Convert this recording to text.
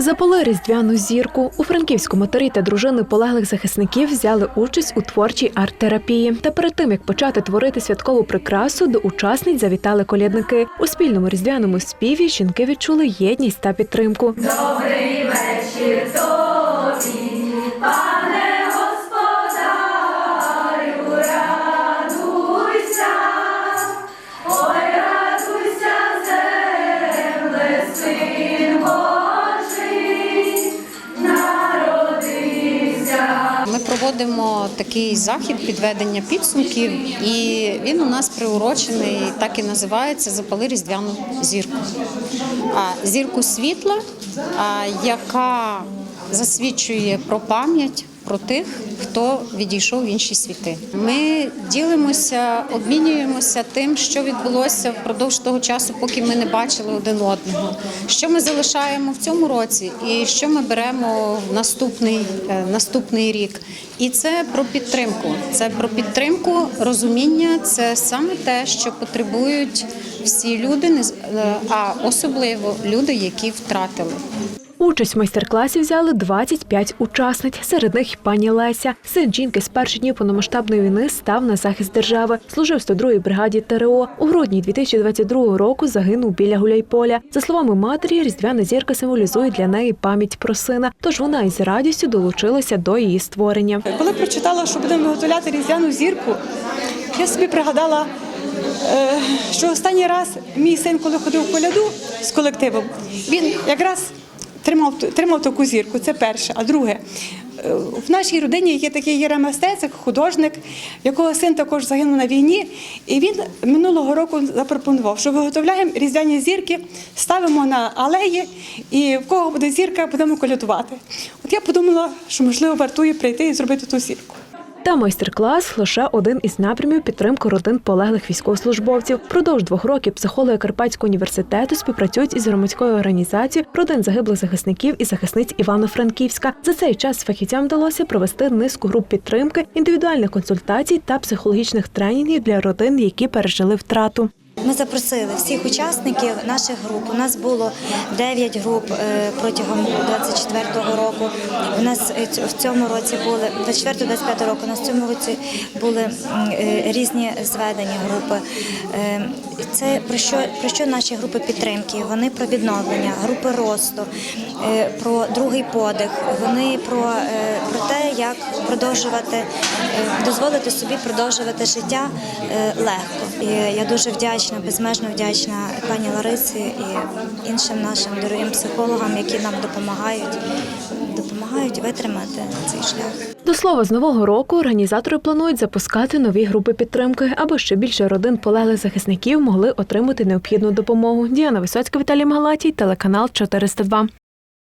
Запали різдвяну зірку. У Франківську матері та дружини полеглих захисників взяли участь у творчій арт-терапії. Та перед тим як почати творити святкову прикрасу, до учасниць завітали колядники. У спільному різдвяному співі жінки відчули єдність та підтримку. Ми проводимо такий захід підведення підсумків, і він у нас приурочений, так і називається Запали різдвяну зірку. Зірку світла, яка засвідчує про пам'ять про тих, хто відійшов в інші світи. Ми ділимося, обмінюємося тим, що відбулося впродовж того часу, поки ми не бачили один одного. Що ми залишаємо в цьому році, і що ми беремо в наступний, е, наступний рік. І це про підтримку. Це про підтримку, розуміння. Це саме те, що потребують всі люди, е, а особливо люди, які втратили. Участь в майстер-класі взяли 25 учасниць. Серед них пані Леся. Син жінки з перших днів повномасштабної війни став на захист держави. Служив в 102-й бригаді ТРО. У грудні 2022 року загинув біля Гуляйполя. За словами матері, різдвяна зірка символізує для неї пам'ять про сина. Тож вона із радістю долучилася до її створення. Коли прочитала, що будемо виготовляти різдвяну зірку, я собі пригадала, е, що останній раз мій син, коли ходив в коляду з колективом, він якраз тримав, тримав таку зірку. Це перше. А друге, е, в нашій родині є такий єреместецик, художник, якого син також загинув на війні. І він минулого року запропонував, що виготовляємо різдвяні зірки, ставимо на алеї, і в кого буде зірка, будемо колядувати. От я подумала, що можливо вартує прийти і зробити ту зірку. Та майстер-клас лише один із напрямів підтримки родин полеглих військовослужбовців. Продовж двох років психологи Карпатського університету співпрацюють із громадською організацією родин загиблих захисників і захисниць Івано-Франківська. За цей час фахівцям вдалося провести низку груп підтримки, індивідуальних консультацій та психологічних тренінгів для родин, які пережили втрату. Ми запросили всіх учасників наших груп. У нас було 9 груп е, протягом 24-го року. У нас е, в цьому році були 24-25 року. У нас в цьому році були е, різні зведені групи. Е, Це про що про що наші групи підтримки? Вони про відновлення, групи росту, е, про другий подих. Вони про, е, про те, як продовжувати е, дозволити собі продовжувати життя е, легко. І я дуже вдячна, безмежно вдячна пані Ларисі і іншим нашим дорогим психологам, які нам допомагають, допомагають витримати цей шлях. До слова, з нового року організатори планують запускати нові групи підтримки, аби ще більше родин полеглих захисників могли отримати необхідну допомогу. Діана Висоцька, Віталій Магалатій, телеканал 402.